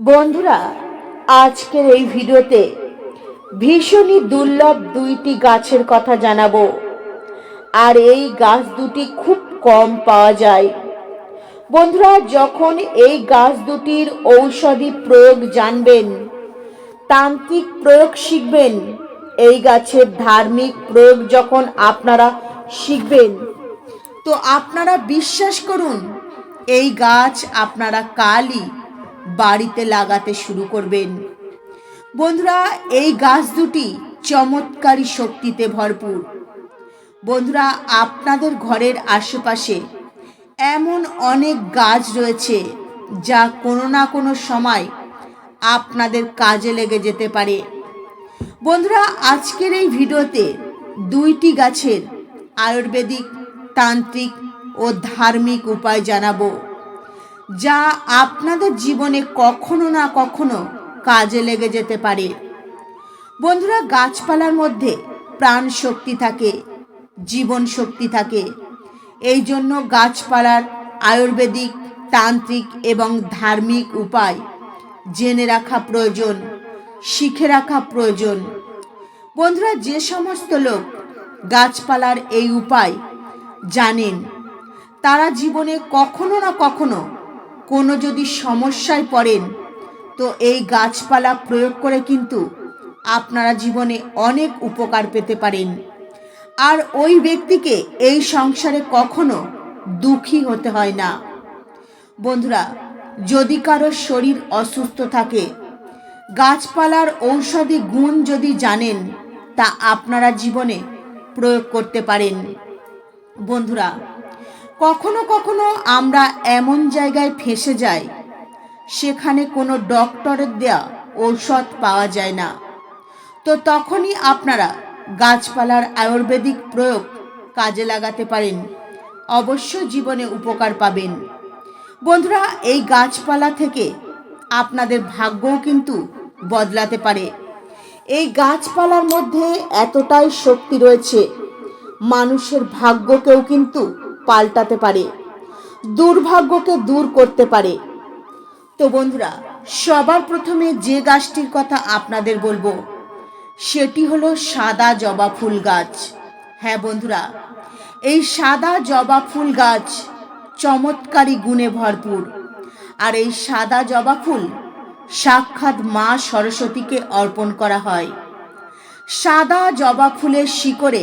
বন্ধুরা, আজকের এই ভিডিওতে ভীষণই দুর্লভ দুইটি গাছের কথা জানাব। আর এই গাছ দুটি খুব কম পাওয়া যায়। বন্ধুরা, যখন এই গাছ দুটির ঔষধি প্রয়োগ জানবেন, তান্ত্রিক প্রয়োগ শিখবেন, এই গাছের ধার্মিক প্রয়োগ যখন আপনারা শিখবেন, তো আপনারা বিশ্বাস করুন, এই গাছ আপনারা কালই বাড়িতে লাগাতে শুরু করবেন। বন্ধুরা, এই গাছ দুটি চমৎকারী শক্তিতে ভরপুর। বন্ধুরা, আপনাদের ঘরের আশেপাশে এমন অনেক গাছ রয়েছে যা কোনো না কোনো সময় আপনাদের কাজে লেগে যেতে পারে। বন্ধুরা, আজকের এই ভিডিওতে দুইটি গাছের আয়ুর্বেদিক, তান্ত্রিক ও ধার্মিক উপায় জানাব। যা আপনাদের জীবনে কখনো না কখনো কাজে লেগে যেতে পারে। বন্ধুরা, গাছপালার মধ্যে প্রাণ শক্তি থাকে, জীবন শক্তি থাকে। এই জন্য গাছপালার আয়ুর্বেদিক, তান্ত্রিক এবং ধার্মিক উপায় জেনে রাখা প্রয়োজন, শিখে রাখা প্রয়োজন। বন্ধুরা, যে সমস্ত লোক গাছপালার এই উপায় জানেন, তারা জীবনে কখনো না কখনো কোনো যদি সমস্যায় পড়েন, তো এই গাছপালা প্রয়োগ করে কিন্তু আপনারা জীবনে অনেক উপকার পেতে পারেন। আর ওই ব্যক্তিকে এই সংসারে কখনো দুঃখী হতে হয় না। বন্ধুরা, যদি কারও শরীর অসুস্থ থাকে, গাছপালার ঔষধি গুণ যদি জানেন, তা আপনারা জীবনে প্রয়োগ করতে পারেন। বন্ধুরা কখনো কখনো আমরা এমন জায়গায় ফেসে যাই, সেখানে কোনো ডক্টরের দেয়া ঔষধ পাওয়া যায় না। তো তখনই আপনারা গাছপালার আয়ুর্বেদিক প্রয়োগ কাজে লাগাতে পারেন, অবশ্য জীবনে উপকার পাবেন। বন্ধুরা, এই গাছপালা থেকে আপনাদের ভাগ্যও কিন্তু বদলাতে পারে। এই গাছপালার মধ্যে এতটাই শক্তি রয়েছে, মানুষের ভাগ্যকেও কিন্তু পাল্টাতে পারে, দুর্ভাগ্যকে দূর করতে পারে। তো বন্ধুরা, সবার প্রথমে যে গাছটির কথা আপনাদের বলব, সেটি হলো সাদা জবা ফুল গাছ। হ্যাঁ বন্ধুরা, এই সাদা জবা ফুল গাছ চমৎকারী গুণে ভরপুর। আর এই সাদা জবা ফুল সাক্ষাৎ মা সরস্বতীকে অর্পণ করা হয়। সাদা জবা ফুলের শিকড়ে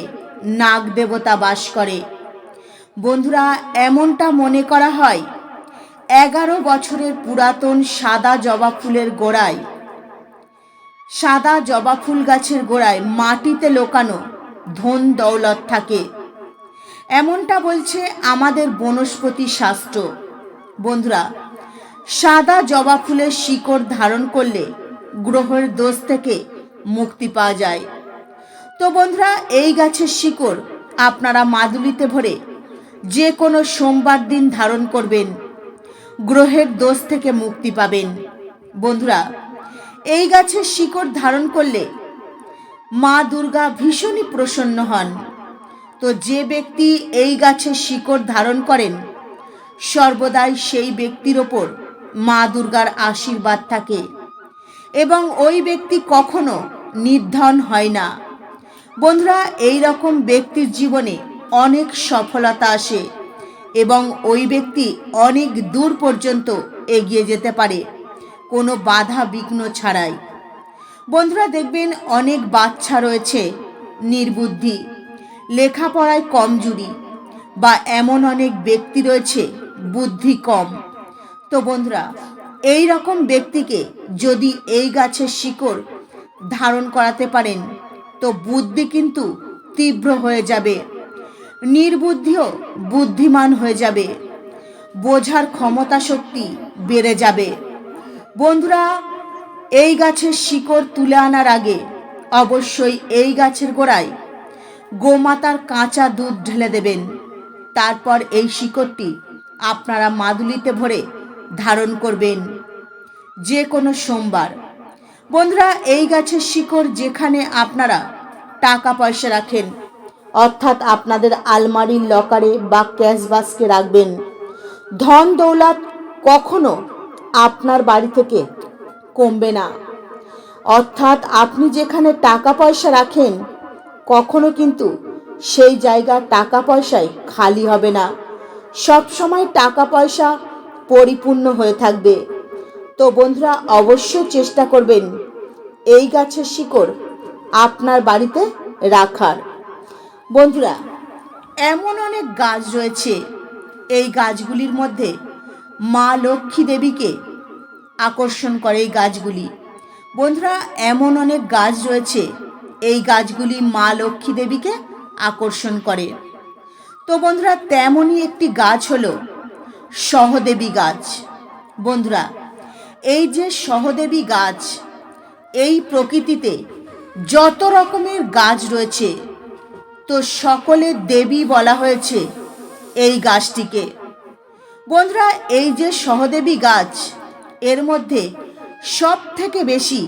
নাগ দেবতা বাস করে। বন্ধুরা, এমনটা মনে করা হয়, এগারো বছরের পুরাতন সাদা জবা ফুলের গোড়ায়। সাদা জবা ফুল গাছের গোড়ায় মাটিতে লোকানো ধন দৌলত থাকে। এমনটা বলছে আমাদের বনস্পতি শাস্ত্র। বন্ধুরা, সাদা জবা ফুলের শিকড় ধারণ করলে গ্রহের দোষ থেকে মুক্তি পাওয়া যায়। তো বন্ধুরা, এই গাছের শিকড় আপনারা মাদুলিতে ভরে যে কোনো সোমবার দিন ধারণ করবেন। গ্রহের দোষ থেকে মুক্তি পাবেন। বন্ধুরা, এই গাছের শিকড় ধারণ করলে মা দুর্গা ভীষণই প্রসন্ন হন। তো যে ব্যক্তি এই গাছের শিকড় ধারণ করেন, সর্বদাই সেই ব্যক্তির ওপর মা দুর্গার আশীর্বাদ থাকে এবং ওই ব্যক্তি কখনো নির্ধন হয় না। বন্ধুরা, এই রকম ব্যক্তির জীবনে অনেক সফলতা আসে এবং ওই ব্যক্তি অনেক দূর পর্যন্ত এগিয়ে যেতে পারে। কোনো বাধা বিঘ্ন ছাড়াই। বন্ধুরা দেখবেন অনেক বাচ্চা রয়েছে নির্বুদ্ধি, লেখাপড়ায় কমজুরি বা এমন অনেক ব্যক্তি রয়েছে বুদ্ধি কম। তো বন্ধুরা, এই রকম ব্যক্তিকে যদি এই গাছের শিকড় ধারণ করাতে পারেন, তো বুদ্ধি কিন্তু তীব্র হয়ে যাবে। নির্বুদ্ধিও বুদ্ধিমান হয়ে যাবে। বোঝার ক্ষমতা শক্তি বেড়ে যাবে। বন্ধুরা, এই গাছের শিকড় তুলে আনার আগে অবশ্যই এই গাছের গোড়ায় গোমাতার কাঁচা দুধ ঢেলে দেবেন। তারপর এই শিকড়টি আপনারা মাদুলিতে ভরে ধারণ করবেন যে কোনো সোমবার। বন্ধুরা, এই গাছের শিকড় যেখানে আপনারা টাকা পয়সা রাখেন অর্থাৎ আপনাদের আলমারির লকারে বা ক্যাশ রাখবেন। ধন দৌলত কখনো আপনার বাড়ি থেকে কমবে না। অর্থাৎ আপনি যেখানে টাকা পয়সা রাখেন, কখনো কিন্তু সেই জায়গা টাকা পয়সায় খালি হবে না। সব সময় টাকা পয়সা পরিপূর্ণ হয়ে থাকবে। তো বন্ধুরা, অবশ্যই চেষ্টা করবেন এই গাছের শিকড় আপনার বাড়িতে রাখার। বন্ধুরা, এমন অনেক গাছ রয়েছে এই গাছগুলির মধ্যে মা লক্ষ্মী দেবীকে আকর্ষণ করে এই গাছগুলি। বন্ধুরা, এমন অনেক গাছ রয়েছে এই গাছগুলি মা লক্ষ্মী দেবীকে আকর্ষণ করে। তো বন্ধুরা, তেমনই একটি গাছ হলো সহদেবী গাছ। বন্ধুরা, এই যে সহদেবী গাছ, এই প্রকৃতিতে যত রকমের গাছ রয়েছে তো সকলে দেবী বলা হয়েছে এই গাছটিকে। বন্ধুরা, এই যে সহদেবী গাছ, এর মধ্যে সব থেকে বেশি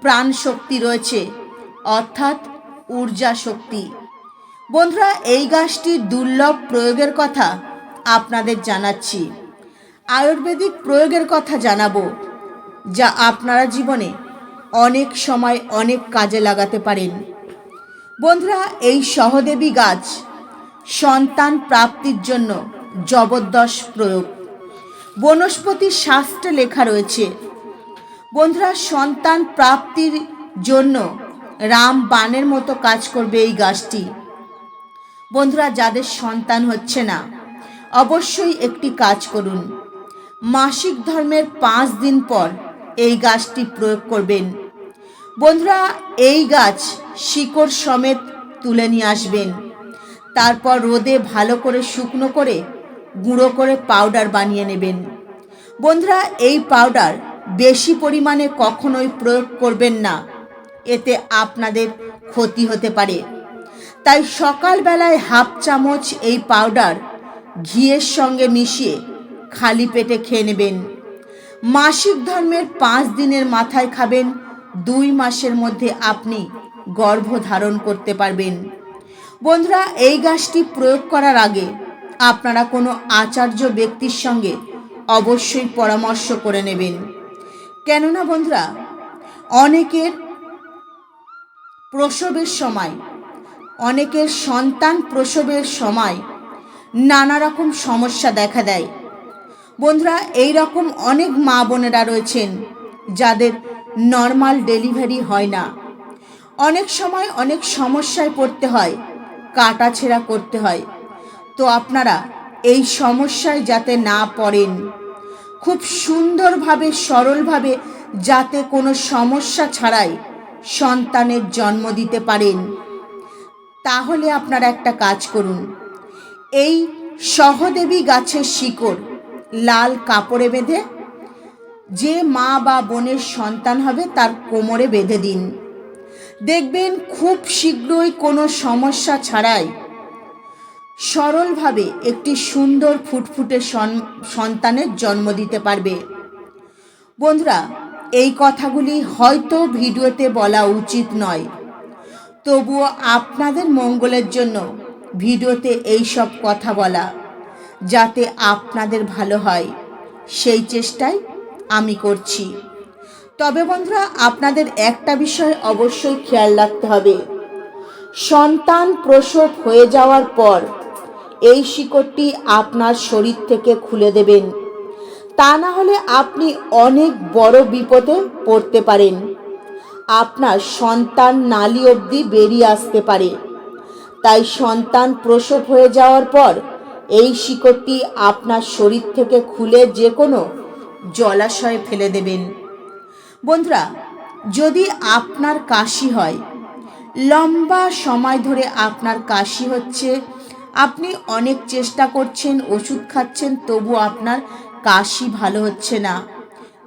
প্রাণ শক্তি রয়েছে, অর্থাৎ ঊর্জা শক্তি। বন্ধুরা, এই গাছটির দুর্লভ প্রয়োগের কথা আপনাদের জানাচ্ছি। আয়ুর্বেদিক প্রয়োগের কথা জানাব, যা আপনারা জীবনে অনেক সময় অনেক কাজে লাগাতে পারেন। বন্ধুরা, এই সহদেবী গাছ সন্তান প্রাপ্তির জন্য জবরদস্ত প্রয়োগ। বনস্পতি শাস্ত্রে লেখা রয়েছে, বন্ধুরা, সন্তান প্রাপ্তির জন্য রাম বানের মতো কাজ করবে এই গাছটি। বন্ধুরা, যাদের সন্তান হচ্ছে না, অবশ্যই একটি কাজ করুন। মাসিক ধর্মের পাঁচ দিন পর এই গাছটি প্রয়োগ করবেন। বন্ধুরা, এই গাছ শিকড় সমেত তুলে নিয়ে আসবেন। তারপর রোদে ভালো করে শুকনো করে গুঁড়ো করে পাউডার বানিয়ে নেবেন। বন্ধুরা, এই পাউডার বেশি পরিমাণে কখনোই প্রয়োগ করবেন না। এতে আপনাদের ক্ষতি হতে পারে। তাই সকালবেলায় হাফ চামচ এই পাউডার ঘিয়ের সঙ্গে মিশিয়ে খালি পেটে খেয়ে নেবেন। মাসিক ধর্মের পাঁচ দিনের মাথায় খাবেন। দুই মাসের মধ্যে আপনি গর্ভ ধারণ করতে পারবেন। বন্ধুরা, এই গাছটি প্রয়োগ করার আগে আপনারা কোনো আচার্য ব্যক্তির সঙ্গে অবশ্যই পরামর্শ করে নেবেন। কেননা বন্ধুরা, অনেকের প্রসবের সময়, অনেকের সন্তান প্রসবের সময় নানা রকম সমস্যা দেখা দেয়। বন্ধুরা, এই রকম অনেক মা বোনেরা রয়েছেন যাদের নর্মাল ডেলিভারি হয় না। অনেক সময় অনেক সমস্যায় পড়তে হয়, কাটাছেঁড়া করতে হয়। তো আপনারা এই সমস্যায় যাতে না পড়েন, খুব সুন্দরভাবে, সরলভাবে যাতে কোনো সমস্যা ছাড়াই সন্তানের জন্ম দিতে পারেন, তাহলে আপনারা একটা কাজ করুন। এই সহদেবী গাছের শিকড় লাল কাপড়ে বেঁধে, যে মা বা বোনের সন্তান হবে তার কোমরে বেঁধে দিন। দেখবেন খুব শীঘ্রই কোনো সমস্যা ছাড়াই সরলভাবে একটি সুন্দর ফুটফুটে সন- সন্তানের জন্ম দিতে পারবে। বন্ধুরা, এই কথাগুলি হয়তো ভিডিওতে বলা উচিত নয়। তবুও আপনাদের মঙ্গলের জন্য ভিডিওতে এই সব কথা বলা, যাতে আপনাদের ভালো হয়। সেই চেষ্টাই আমি করছি। তবে বন্ধুরা, আপনাদের একটা বিষয় অবশ্যই খেয়াল রাখতে হবে। সন্তান প্রসব হয়ে যাওয়ার পর এই শিকড়টি আপনার শরীর থেকে খুলে দেবেন। তা না হলে আপনি অনেক বড় বিপদে পড়তে পারেন। আপনার সন্তান নালী অবধি বেরিয়ে আসতে পারে। তাই সন্তান প্রসব হয়ে যাওয়ার পর এই শিকড়টি আপনার শরীর থেকে খুলে যে কোনো জলাশয়ে ফেলে দেবেন। বন্ধুরা, যদি আপনার কাশি হয়, লম্বা সময় ধরে আপনার কাশি হচ্ছে, আপনি অনেক চেষ্টা করছেন, ওষুধ খাচ্ছেন, তবু আপনার কাশি ভালো হচ্ছে না,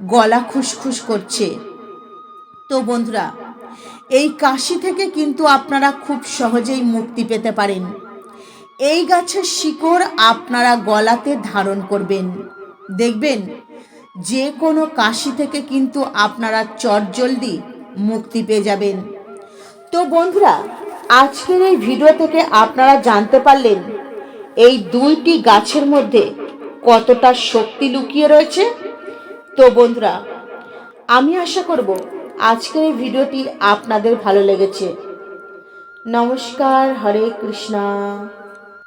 গলা খুসখুস করছে। তো বন্ধুরা, এই কাশি থেকে কিন্তু আপনারা খুব সহজেই মুক্তি পেতে পারেন। এই গাছের শিকড় আপনারা গলাতে ধারণ করবেন। দেখবেন যে কোনো কাশি থেকে কিন্তু আপনারা চটজলদি মুক্তি পেয়ে যাবেন। তো বন্ধুরা, আজকের এই ভিডিও থেকে আপনারা জানতে পারলেন, এই দুইটি গাছের মধ্যে কতটা শক্তি লুকিয়ে রয়েছে। তো বন্ধুরা, আমি আশা করব আজকের এই ভিডিওটি আপনাদের ভালো লেগেছে। নমস্কার, হরে কৃষ্ণা।